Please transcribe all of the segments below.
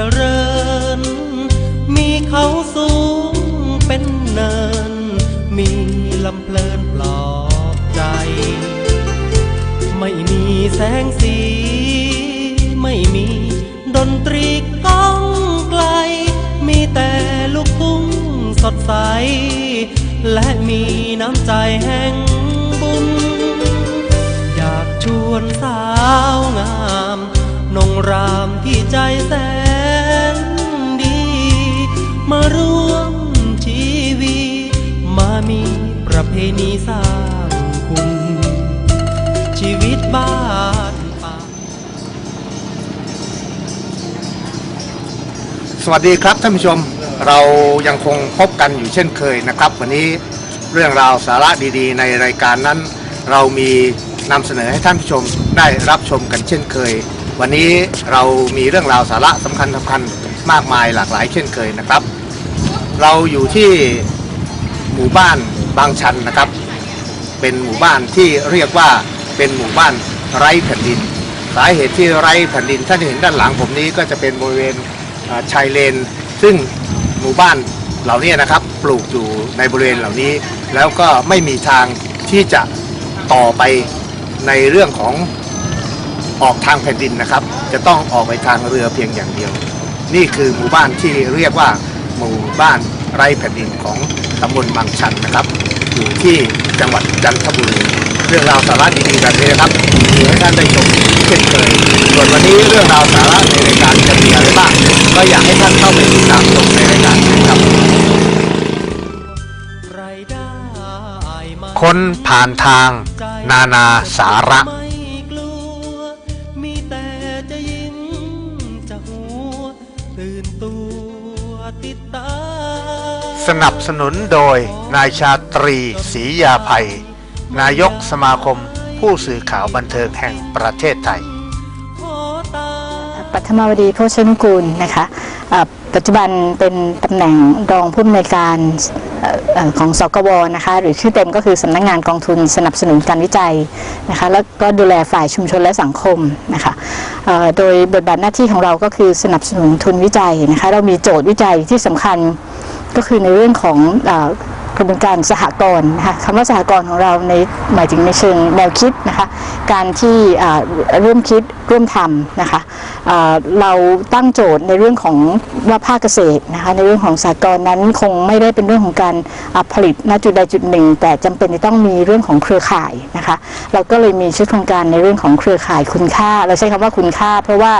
จริญ มีเขาสูงเป็นเนิน มีลำเพลินปลอบใจ ไม่มีแสงสี ไม่มีดนตรีก้องไกล มีแต่ลูกทุ่งสดใส และมีน้ำใจแห่งบุญ อยากชวนสาวงามนงรามที่ใจแสน มาร่วมชีวีมามีประเพณีสร้างคุณ ชีวิตบ้านป่าสวัสดีครับท่านผู้ชมเรายังคงพบกันอยู่เช่นเคยนะครับ วันนี้เรื่องราวสาระดีๆ ในรายการนั้น เรามีนำเสนอให้ท่านผู้ชมได้รับชมกันเช่นเคย วันนี้เรามีเรื่องราวสาระสำคัญสำคัญ มากมายหลากหลายเช่นเคยนะครับ เราอยู่ที่หมู่บ้านบางชันนะครับ เป็นหมู่บ้านที่เรียกว่าเป็นหมู่บ้านไร้แผ่นดิน สาเหตุที่ไร้แผ่นดินท่านเห็นด้านหลังผมนี้ก็จะเป็นบริเวณชายเลน ซึ่งหมู่บ้านเหล่านี้นะครับปลูกอยู่ในบริเวณเหล่านี้ แล้วก็ไม่มีทางที่จะต่อไปในเรื่องของออกทางแผ่นดินนะครับ จะต้องออกไปทางเรือเพียงอย่างเดียว นี่คือหมู่บ้านที่เรียกว่าหมู่บ้านไร้แผ่นดินของตำบลบางชันนะครับ อยู่ที่จังหวัดจันทบุรีเรื่องราวสาระดีๆแบบนี้นะครับมีให้ท่านได้ชมเช่นเคยส่วนวันนี้เรื่องราวสาระในรายการจะมีอะไรบ้างก็อยากให้ท่านเข้าไปติดตามชมในรายการนะครับใครได้มาคนผ่านทาง นานาสาระ ตื่นตัวติดตามสนับสนุนโดยนายชาตรีศรียาภัย นายกสมาคมผู้สื่อข่าวบันเทิงแห่งประเทศไทยขอตามปัทมาวดีโภชนุกูลนะคะเอ่อปัจจุบันเป็นตำแหน่งรองผู้อำนวยการเอ่อเอ่อ ของสกวนะคะหรือชื่อเต็มก็คือสำนักงานกองทุนสนับสนุนการวิจัยนะคะแล้วก็ดูแลฝ่ายชุมชนและสังคมนะคะโดยบทบาทหน้าที่ของเราก็คือสนับสนุนทุนวิจัยนะคะเรามีโจทย์วิจัยที่สำคัญก็คือในเรื่องของกระบวนการสหกรณ์นะคะคำว่าสหกรณ์ของเราในหมายถึงในเชิงแนวคิดนะคะ การที่ร่วมคิดร่วมทำนะคะเราตั้งโจทย์ในเรื่องของว่าภาคเกษตรนะคะในเรื่องของสหกรณ์นั้นคงไม่ได้เป็นเรื่องของการผลิตณจุดใดจุดหนึ่ง แต่จำเป็นจะต้องมีเรื่องของเครือข่ายนะคะเราก็เลยมีชุดโครงการในเรื่องของเครือข่ายคุณค่า เราใช้คำว่าคุณค่า เพราะว่า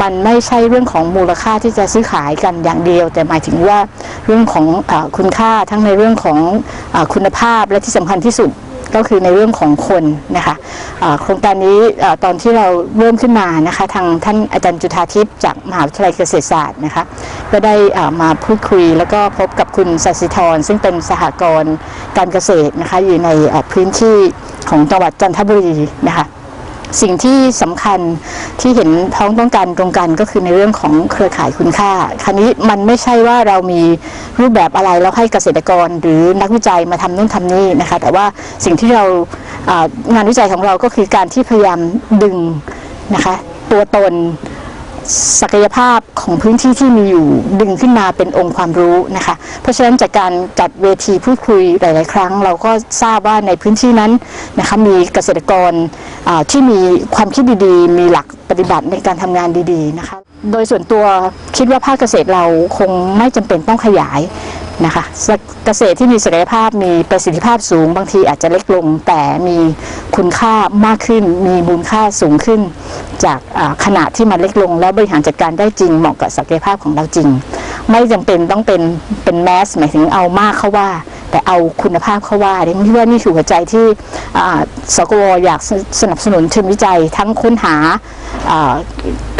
มันไม่ใช่เรื่องของมูลค่าที่จะซื้อขายกันอย่างเดียว แต่หมายถึงว่าเรื่องของอคุณค่าทั้งในเรื่องของอคุณภาพและที่สำคัญที่สุด ก็คือในเรื่องของคนนะคะโครงการนี้ตอนที่เราเริ่มขึ้นมานะคะทางท่านอาจารย์จุธาทิพย์จากมหาวิทยาลัยเกษตรศาสตร์นะคะก็ได้มาพูดคุยแล้วก็พบกับคุณสัสิธรซึ่งเป็นสหกรณ์การเกษตรนะคะอยู่ในพื้นที่ของจังหวัดจันทบุรีนะคะ สิ่งที่สำคัญที่เห็นท้องต้องการตรงกันก็คือในเรื่องของเครือข่ายคุณค่า คราวนี้มันไม่ใช่ว่าเรามีรูปแบบอะไรแล้วให้เกษตรกรหรือนักวิจัยมาทำนู่นทำนี่นะคะ แต่ว่าสิ่งที่เรางานวิจัยของเราก็คือการที่พยายามดึงนะคะตัวตน ศักยภาพของพื้นที่ที่มีอยู่ดึงขึ้นมาเป็นองค์ความรู้นะคะ เพราะฉะนั้นจากการจัดเวทีพูดคุยหลาย ๆ ครั้ง เราก็ทราบว่าในพื้นที่นั้นนะคะมีเกษตรกรที่มีความคิดดี ๆ มีหลักปฏิบัติในการทำงานดี ๆ นะคะ โดยส่วนตัวคิดว่าภาคเกษตรเราคงไม่จำเป็นต้องขยายนะคะเกษตรที่มีศักยภาพมีประสิทธิภาพสูง บางทีอาจจะเล็กลง แต่มีคุณค่ามากขึ้น มีมูลค่าสูงขึ้น จากขนาดที่มันเล็กลง แล้วบริหารจัดการได้จริงเหมาะกับศักยภาพของเราจริง ไม่จำเป็นต้องเป็นเป็นแมสหมายถึงเอามากเข้าว่า แต่เอาคุณภาพเข้าว่าดิฉันคิดว่านี่คือหัวใจที่สกวอยากสสนับสนุนทุนวิจัยทั้งค้นหา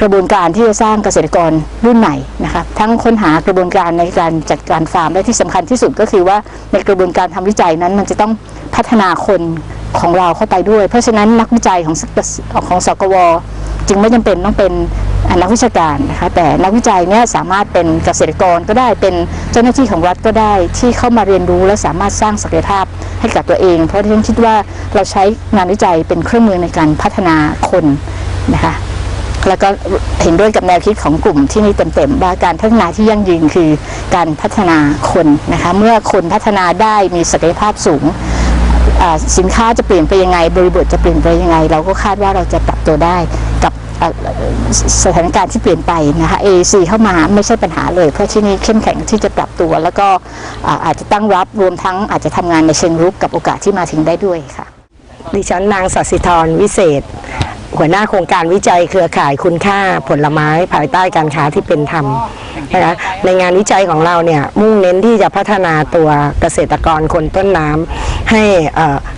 กระบวนการที่จะสร้างเกษตรกรรุ่นใหม่นะคะทั้งค้นหากระบวนการในการจัดการฟาร์มและที่สำคัญที่สุดก็คือว่าในกระบวนการทำวิจัยนั้นมันจะต้องพัฒนาคนของเราเข้าไปด้วย เพราะฉะนั้นนักวิจัยของของสกวจึงไม่จำเป็นต้องเป็น นักวิชาการนะคะแต่นักวิจัยเนี่ยสามารถเป็นเกษตรกรก็ได้เป็นเจ้าหน้าที่ของรัฐก็ได้ที่เข้ามาเรียนรู้และสามารถสร้างศักยภาพให้กับตัวเอง เพราะที่ฉันคิดว่าเราใช้งานวิจัยเป็นเครื่องมือในการพัฒนาคนนะคะแล้วก็เห็นด้วยกับแนวคิดของกลุ่มที่นี่เต็มๆว่าการพัฒนาที่ยั่งยืนคือการพัฒนาคนนะคะเมื่อคนพัฒนาได้มีศักยภาพสูงสินค้าจะเปลี่ยนไปยังไง บริบทจะเปลี่ยนไปยังไง เราก็คาดว่าเราจะปรับตัวได้ สถานการณ์ที่เปลี่ยนไปนะคะ AAC เข้ามาไม่ใช่ปัญหาเลย เพราะที่นี่เข้มแข็งที่จะปรับตัว แล้วก็อาอาจจะตั้งรับรวมทั้งอาจจะทำงานในเชิงรุกกับโอกาสที่มาถึงได้ด้วยค่ะ ดิฉันนางสัสิธรวิเศษ หัวหน้าโครงการวิจัยเครือข่ายคุณค่าผลไม้ภายใต้การค้าที่เป็นธรรม นะคะในงานวิจัยของเราเนี่ยมุ่งเน้นที่จะพัฒนาตัวเกษตรกรคนต้นน้ำให้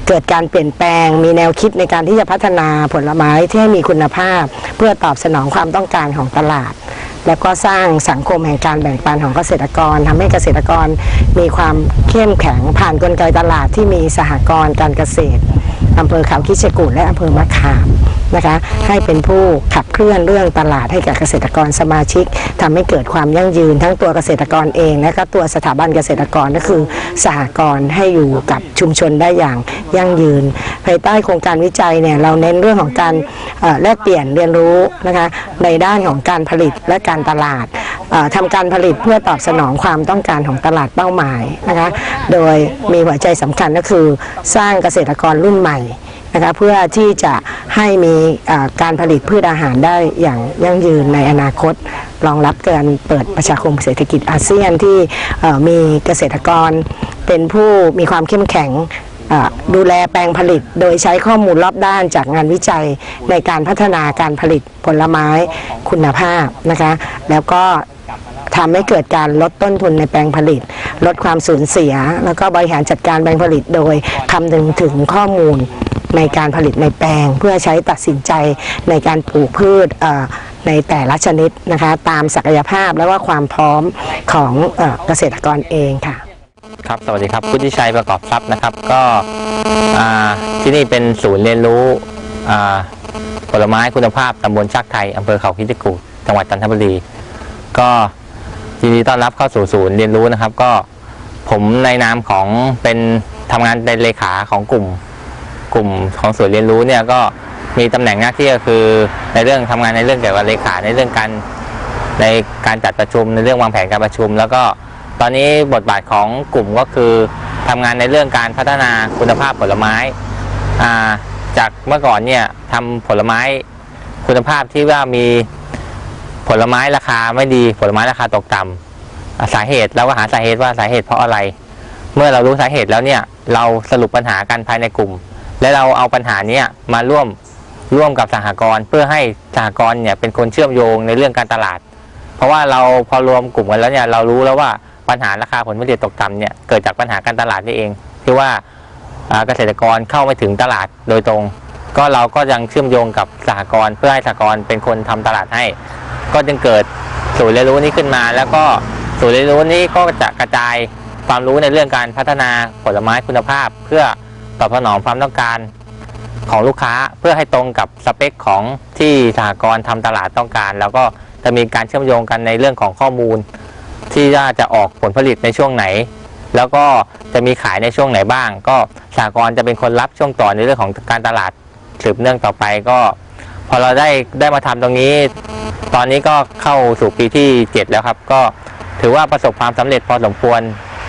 เกิดการเปลี่ยนแปลง มีแนวคิดในการที่จะพัฒนาผลไม้ที่ให้มีคุณภาพ เพื่อตอบสนองความต้องการของตลาด แล้วก็สร้างสังคมแห่งการแบ่งปันของเกษตรกรทำให้เกษตรกรมีความเข้มแข็งผ่านกลไกตลาดที่มีสหกรณ์การเกษตรอำเภอเขาคิดจกูฏและอำเภอมะขาม นะคะให้เป็นผู้ขับเคลื่อนเรื่องตลาดให้กับเกษตรกรสมาชิกทำให้เกิดความยั่งยืนทั้งตัวเกษตรกรเองและก็ตัวสถาบันเกษตรกรก็คือสหกรณ์ให้อยู่กับชุมชนได้อย่างยั่งยืนภายใต้โครงการวิจัยเนี่ยเราเน้นเรื่องของการแลกเปลี่ยนเรียนรู้นะคะในด้านของการผลิตและการตลาดเอ่อทำการผลิตเพื่อตอบสนองความต้องการของตลาดเป้าหมายนะคะ โดยมีหัวใจสำคัญก็คือสร้างเกษตรกรรุ่นใหม่ นะคะเพื่อที่จะให้มีการผลิตพืชอาหารได้อย่างยั่งยืนในอนาคตรองรับการเปิดประชาคมเศรษฐกิจอาเซียนที่มีเกษตรกรเป็นผู้มีความเข้มแข็งดูแลแปลงผลิตโดยใช้ข้อมูลรอบด้านจากงานวิจัยในการพัฒนาการผลิตผลไม้คุณภาพนะคะ แล้วก็ทำให้เกิดการลดต้นทุนในแปลงผลิต ลดความสูญเสีย แล้วก็บริหารจัดการแปลงผลิตโดยคำนึงถึงข้อมูล ในการผลิตในแปลง เพื่อใช้ตัดสินใจในการปลูกพืชในแต่ละชนิดนะคะ ตามศักยภาพและว่าความพร้อมของเอ่อเกษตรกรเองค่ะครับสวัสดีครับพุทธิชัยประกอบทรัพย์นะครับ ก็ที่นี่เป็นศูนย์เรียนรู้ผลไม้คุณภาพตำบลชักไทยอำเภอเขาคิดจกูฏจังหวัดจันทบุรี ก็ยินดีต้อนรับเข้าสู่ศูนย์เรียนรู้นะครับ ก็ผมในนามของเป็นทำงานเป็นเลขาของกลุ่ม กลุ่มของศูนย์เรียนรู้เนี่ยก็มีตำแหน่งหน้าที่ก็คือในเรื่องทำงานในเรื่องเกี่ยวกับเลขาในเรื่องการในการจัดประชุมในเรื่องวางแผนการประชุม แล้วก็ตอนนี้บทบาทของกลุ่มก็คือทำงานในเรื่องการพัฒนาคุณภาพผลไม้อ่าจากเมื่อก่อนเนี่ยทำผลไม้คุณภาพที่ว่ามีผลไม้ราคาไม่ดีผลไม้ราคาตกต่ำอ่าสาเหตุเราก็หาสาเหตุว่าสาเหตุเพราะอะไร เมื่อเรารู้สาเหตุแล้วเนี่ยเราสรุปปัญหากันภายในกลุ่ม และเราเอาปัญหานี้มาร่วมร่วมกับสหกรณ์เพื่อให้สหกรณ์เนี่ยเป็นคนเชื่อมโยงในเรื่องการตลาด เพราะว่าเราพอรวมกลุ่มกันแล้วเนี่ยเรารู้แล้วว่าปัญหาราคาผลผลิตตกต่ำเนี่ยเกิดจากปัญหาการตลาดนี่เองที่ว่าเกษตรกรเข้าไม่ถึงตลาดโดยตรง ก็เราก็ยังเชื่อมโยงกับสหกรณ์เพื่อให้สหกรณ์เป็นคนทำตลาดให้ ก็จึงเกิดศูนย์เรียนรู้นี้ขึ้นมา แล้วก็ศูนย์เรียนรู้นี้ก็จะกระจายความรู้ในเรื่องการพัฒนาผลไม้คุณภาพ เพื่อ ตอบสนองความต้องการของลูกค้าเพื่อให้ตรงกับสเปคของที่สหกรณ์ทำตลาดต้องการ แล้วก็จะมีการเชื่อมโยงกันในเรื่องของข้อมูล ที่ว่าจะออกผลผลิตในช่วงไหน แล้วก็จะมีขายในช่วงไหนบ้าง ก็สหกรณ์จะเป็นคนรับช่วงต่อในเรื่องของการตลาดสืบเนื่องต่อไปก็ พอเราได้ได้มาทำตรงนี้ ตอนนี้ก็เข้าสู่ปีที่ 7 แล้วครับ ก็ถือว่าประสบความสำเร็จพอสมควร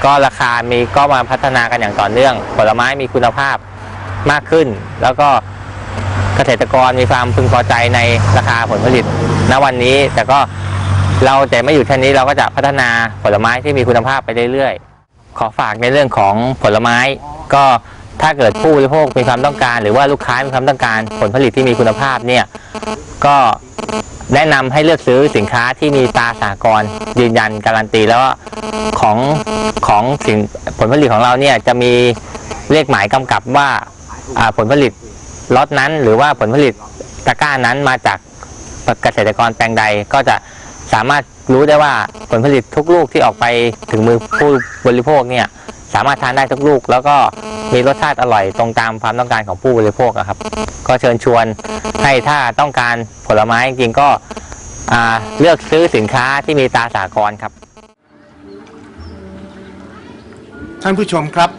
ก็ราคามีก็มาพัฒนากันอย่างต่อเนื่อง ผลไม้มีคุณภาพมากขึ้น แล้วก็เกษตรกรมีความพึงพอใจในราคาผลผลิตณวันนี้ แต่ก็เราแต่ไม่อยู่แค่นี้เราก็จะพัฒนาผลไม้ที่มีคุณภาพไปเรื่อยๆ ขอฝากในเรื่องของผลไม้ ก็ถ้าเกิดผู้บริโภคมีความต้องการ หรือว่าลูกค้ามีความต้องการผลผลิตที่มีคุณภาพเนี่ยก็ แนะนำให้เลือกซื้อสินค้าที่มีตราสากรยืนยันการันตีแล้วว่าของของสินผลผลิตของเราเนี่ยจะมีเลขหมายกำกับว่าอ่าผลผลิตล็อตนั้น หรือว่าผลผลิตตะกร้านั้นมาจากเกษตรกรแปลงใดก็จะสามารถรู้ได้ว่าผลผลิตทุกลูกที่ออกไปถึงมือผู้บริโภคเนี่ยสามารถทานได้ทุกลูก แล้วก็ มีรสชาติอร่อยตรงตามความต้องการของผู้บริโภคครับ ก็เชิญชวนให้ถ้าต้องการผลไม้จริงก็เลือกซื้อสินค้าที่มีตาสากรครับ ท่านผู้ชมครับ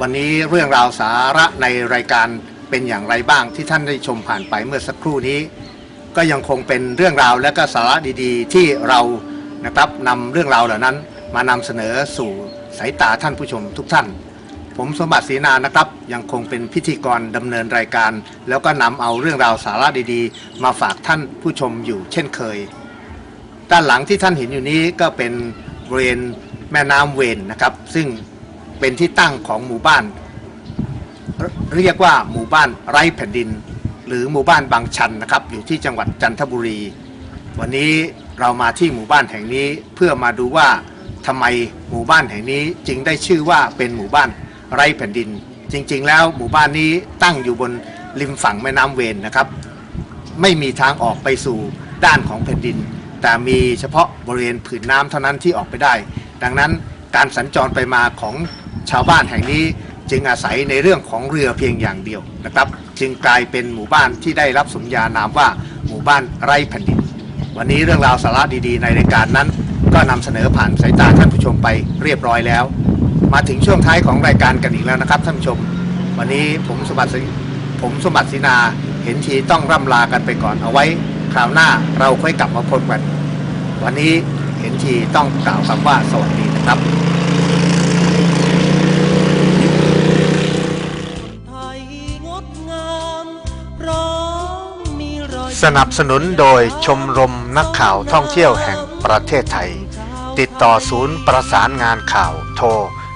วันนี้เรื่องราวสาระในรายการเป็นอย่างไรบ้างที่ท่านได้ชมผ่านไปเมื่อสักครู่นี้ ก็ยังคงเป็นเรื่องราวและก็สาระดีๆ ที่เรานะครับนำเรื่องราวเหล่านั้น มานำเสนอสู่สายตาท่านผู้ชมทุกท่าน ผมสมบัติศรีนานะครับ ยังคงเป็นพิธีกรดำเนินรายการ แล้วก็นำเอาเรื่องราวสาระดีๆ มาฝากท่านผู้ชมอยู่เช่นเคย ด้านหลังที่ท่านเห็นอยู่นี้ก็เป็นบริเวณแม่น้ำเวนนะครับ ซึ่งเป็นที่ตั้งของหมู่บ้าน เรียกว่าหมู่บ้านไร้แผ่นดิน หรือหมู่บ้านบางชันนะครับ อยู่ที่จังหวัดจันทบุรี วันนี้เรามาที่หมู่บ้านแห่งนี้เพื่อมาดูว่าทำไมหมู่บ้านแห่งนี้จึงได้ชื่อว่าเป็นหมู่บ้าน ไร้แผ่นดิน จริง ๆ แล้วหมู่บ้านนี้ตั้งอยู่บนริมฝั่งแม่น้ำเวนนะครับ ไม่มีทางออกไปสู่ด้านของแผ่นดิน แต่มีเฉพาะบริเวณผืนน้ำเท่านั้นที่ออกไปได้ ดังนั้นการสัญจรไปมาของชาวบ้านแห่งนี้จึงอาศัยในเรื่องของเรือเพียงอย่างเดียวนะครับ จึงกลายเป็นหมู่บ้านที่ได้รับสมญานามว่าหมู่บ้านไร้แผ่นดิน วันนี้เรื่องราวสาระดีๆ ในรายการนั้น ก็นำเสนอผ่านสายตาท่านผู้ชมไปเรียบร้อยแล้ว มาถึงช่วงท้ายของรายการกันอีกแล้วนะครับท่านผู้ชม วันนี้ผมสมบัติผมสมบัติศรีนาเห็นทีต้องร่ำลากันไปก่อนเอาไว้ คราวหน้าเราค่อยกลับมาพบกัน วันนี้เห็นทีต้องกล่าวคำว่าสวัสดีนะครับสนับสนุนโดยชมรมนักข่าวท่องเที่ยวแห่งประเทศไทย ติดต่อศูนย์ประสานงานข่าวโทร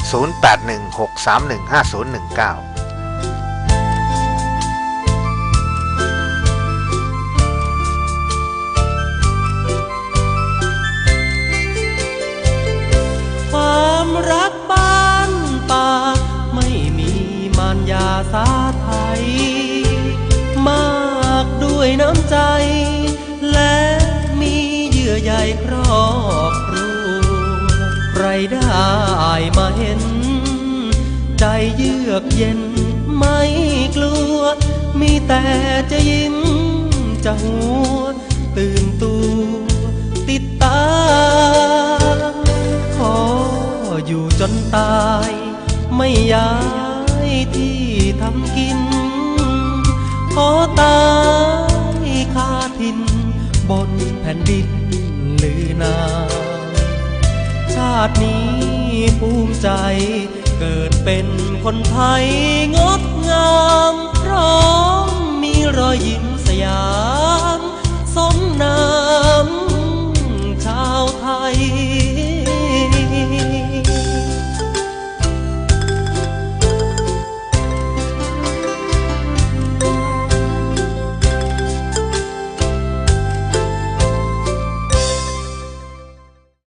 0816315019 ได้มาเห็น ใจเยือกเย็นไม่กลัว มีแต่จะยิ้มจะหัว ตื่นตัวติดตา ขออยู่จนตาย ไม่ย้ายที่ทำกิน ขอตายคาทิน บนแผ่นดินลือนาาตินี้ภูมิใจ เกิดเป็นคนไทยงดงามพร้อมมีรอยยิ้มสยาม สมนาม